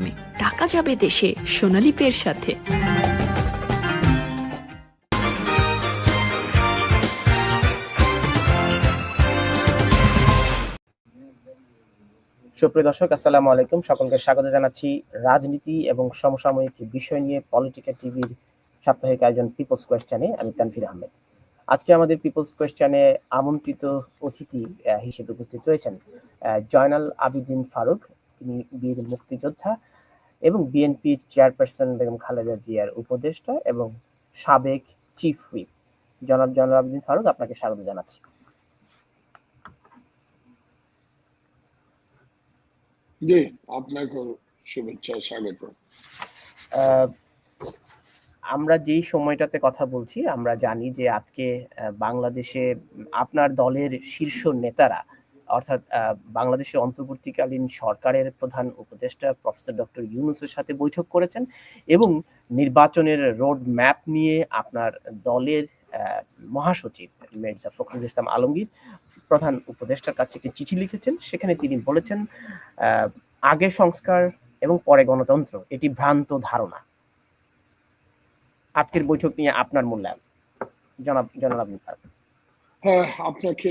মাধ্যমে টাকা যাবে দেশে সোনালী পের সাথে। সুপ্রিয় দর্শক, আসসালামু আলাইকুম। সকলকে স্বাগত জানাচ্ছি রাজনীতি এবং সমসাময়িক বিষয় নিয়ে পলিটিক্যাল টিভির সাপ্তাহিক আয়োজন পিপলস কোয়েশ্চেনে। আমি তানভীর আহমেদ। আজকে আমাদের পিপলস কোয়েশ্চেনে আমন্ত্রিত অতিথি হিসেবে উপস্থিত রয়েছেন জয়নাল আবিদিন ফারুক। তিনি বীর মুক্তিযোদ্ধা। এবং বিএনপির চেয়ারপারসন বেগম খালেদা জিয়ার উপদেষ্টা এবং সাবেক চিফ হুইপ। জনাব আবিদিন ফারুক আপনাকে স্বাগত জানাচ্ছি। জি আপনাকেও শুভেচ্ছা স্বাগত। আমরা যেই সময়টাতে কথা বলছি আমরা জানি যে আজকে বাংলাদেশে আপনার দলের শীর্ষ নেতারা অর্থাৎ বাংলাদেশের অন্তর্বর্তীকালীন সরকারের প্রধান উপদেষ্টা প্রফেসর ডক্টর ইউনুসের সাথে বৈঠক করেছেন এবং নির্বাচনের রোড ম্যাপ নিয়ে আপনার দলের মহাসচিব মির্জা ফখরুল ইসলাম আলমগীর প্রধান উপদেষ্টার কাছে একটি চিঠি লিখেছেন। সেখানে তিনি বলেছেন আগে সংস্কার এবং পরে গণতন্ত্র, এটি ভ্রান্ত ধারণা। আজকের বৈঠক নিয়ে আপনার মূল্যায়ন। জনাব জনাব হ্যাঁ আপনাকে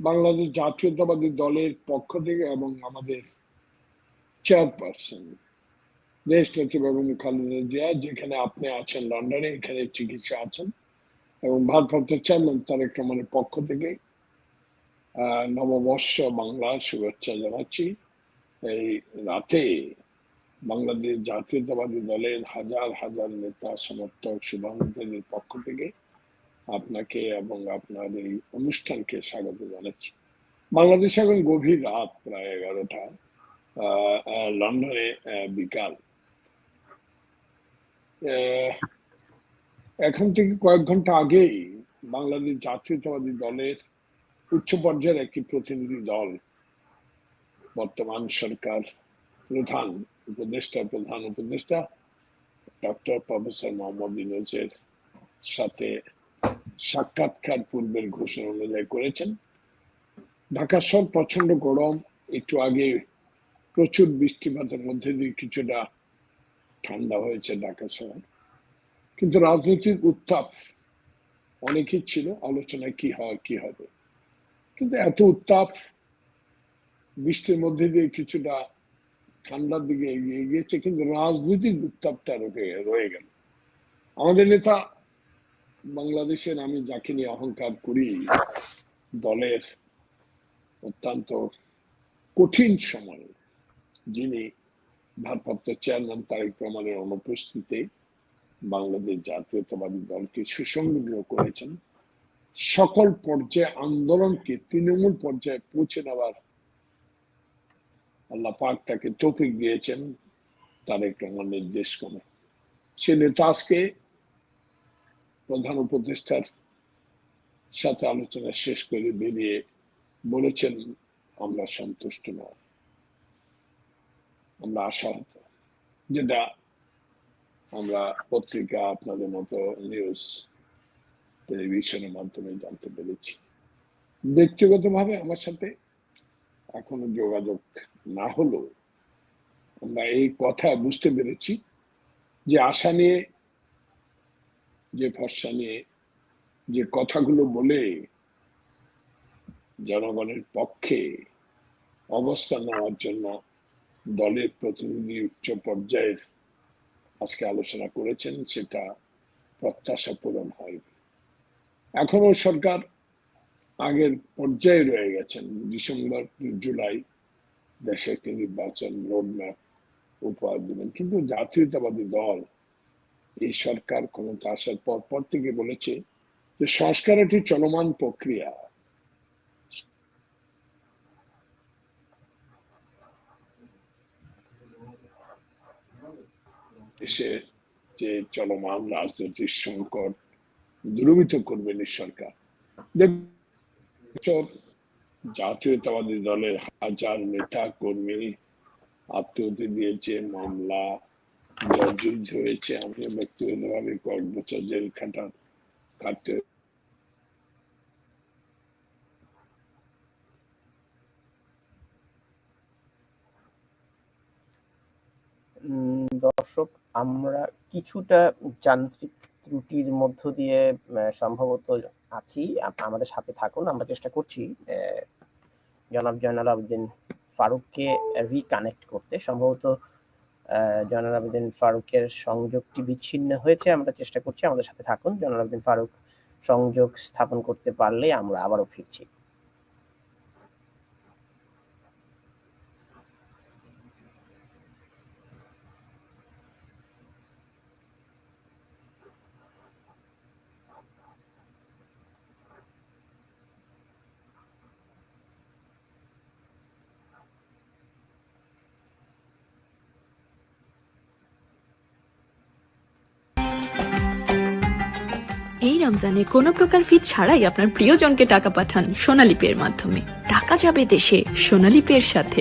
বাংলাদেশ জাতীয়তাবাদী দলের পক্ষ থেকে এবং আমাদের চেয়ারপারসন, দেশ খালেদা জিয়া, যেখানে আপনি আছেন লন্ডনে, এখানে চিকিৎসা আছেন, এবং ভারপ্রাপ্ত চেয়ারম্যান তারেক রহমানের পক্ষ থেকে নববর্ষ বাংলার শুভেচ্ছা জানাচ্ছি। এই রাতে বাংলাদেশ জাতীয়তাবাদী দলের হাজার হাজার নেতা, সমর্থক শুভানুদ্দিনের পক্ষ থেকে আপনাকে এবং আপনার এই অনুষ্ঠানকে স্বাগত জানাচ্ছি। বাংলাদেশে এখন গভীর রাত, প্রায় এগারোটা। লন্ডনে বিকাল। এখন থেকে কয়েক ঘণ্টা আগেই বাংলাদেশ জাতীয়তাবাদী দলের উচ্চ পর্যায়ের একটি প্রতিনিধি দল, বর্তমান সরকার প্রধান উপদেষ্টা প্রধান উপদেষ্টা, ডক্টর প্রফেসর মোহাম্মদ ইউনুসের সাথে সাক্ষাৎকার পূর্বের ঘোষণা অনুযায়ী করেছেন। ঢাকা শহর প্রচণ্ড গরম, একটু আগে প্রচুর বৃষ্টিপাতের মধ্যে দিয়ে কিছুটা ঠান্ডা হয়েছে ঢাকা শহর। কিন্তু রাজনৈতিক উত্তাপ অনেকই ছিল, আলোচনায় কি হয়, কি হবে। কিন্তু এত উত্তাপ, বৃষ্টির মধ্যে দিয়ে কিছুটা ঠান্ডার দিকে এগিয়ে গিয়েছে, কিন্তু রাজনৈতিক উত্তাপটা রয়ে গেল। আমাদের নেতা বাংলাদেশের আমি যাকে নিয়ে অহংকার করি, দলের অত্যন্ত কঠিন সময় যিনি ভারপ্রাপ্ত চেয়ারম্যান তারেক রহমানের অনুপস্থিতিতে বাংলাদেশ জাতীয়তাবাদী দলকে সুসংগঠিত করেছেন, সকল পর্যায়ে আন্দোলনকে তৃণমূল পর্যায়ে পৌঁছে নেওয়ার আল্লাহ পাক তাকে তৌফিক দিয়েছেন তারেক রহমান নির্দেশ করে সে নেতা আজকে প্রধান উপদেষ্টার সাথে আলোচনা শেষ করে বেরিয়ে বলেছেন, আমরা সন্তুষ্ট নয়। আমরা আশাহত যেটা আমরা পত্রিকা আপনাদের মতো নিউজ টেলিভিশনের মাধ্যমে জানতে পেরেছি। ব্যক্তিগতভাবে আমার সাথে এখনও যোগাযোগ না হলেও আমরা এই কথা বুঝতে পেরেছি যে আশা নিয়ে যে ভরসা নিয়ে যে কথাগুলো বলে জনগণের পক্ষে অবস্থান নেওয়ার জন্য দলের প্রতিনিধি উচ্চ পর্যায়ের আজকে আলোচনা করেছেন, সেটা প্রত্যাশা পূরণ হয়নি এখনও সরকার আগের পর্যায়ে রয়ে গেছেন। ডিসেম্বর, জুলাই দেশে একটি নির্বাচন রোডম্যাপ উপহার দেবেন। কিন্তু জাতীয়তাবাদী দল এই সরকার ক্ষমতা আসার পর পর থেকে বলেছে যে সংস্কার একটি চলমান প্রক্রিয়া। দেশে যে চলমান রাজনৈতিক সংকট দূরীভূত করবেন এই সরকার। জাতীয়তাবাদী দলের হাজার নেতা কর্মী আত্মহত্যা দিয়েছে, মামলা জর্জরিত হয়েছে আমিও ব্যক্তিগতভাবে কয়েক বছর জেল খাটার কাটতে দর্শক, আমরা কিছুটা যান্ত্রিক ত্রুটির মধ্য দিয়ে সম্ভবত আছি। আমাদের সাথে থাকুন, আমরা চেষ্টা করছি জনাব জয়নাল আবেদিন ফারুককে রিকানেক্ট করতে। সম্ভবত জয়নাল আবেদিন ফারুকের সংযোগটি বিচ্ছিন্ন হয়েছে, আমরা চেষ্টা করছি আমাদের সাথে থাকুন। জয়নাল আবেদিন ফারুক সংযোগ স্থাপন করতে পারলে আমরা আবারও ফিরছি। এই রমজানে কোনো প্রকার ফি ছাড়াই আপনার প্রিয়জনকে টাকা পাঠান সোনালী পের মাধ্যমে। টাকা যাবে দেশে সোনালী পের সাথে।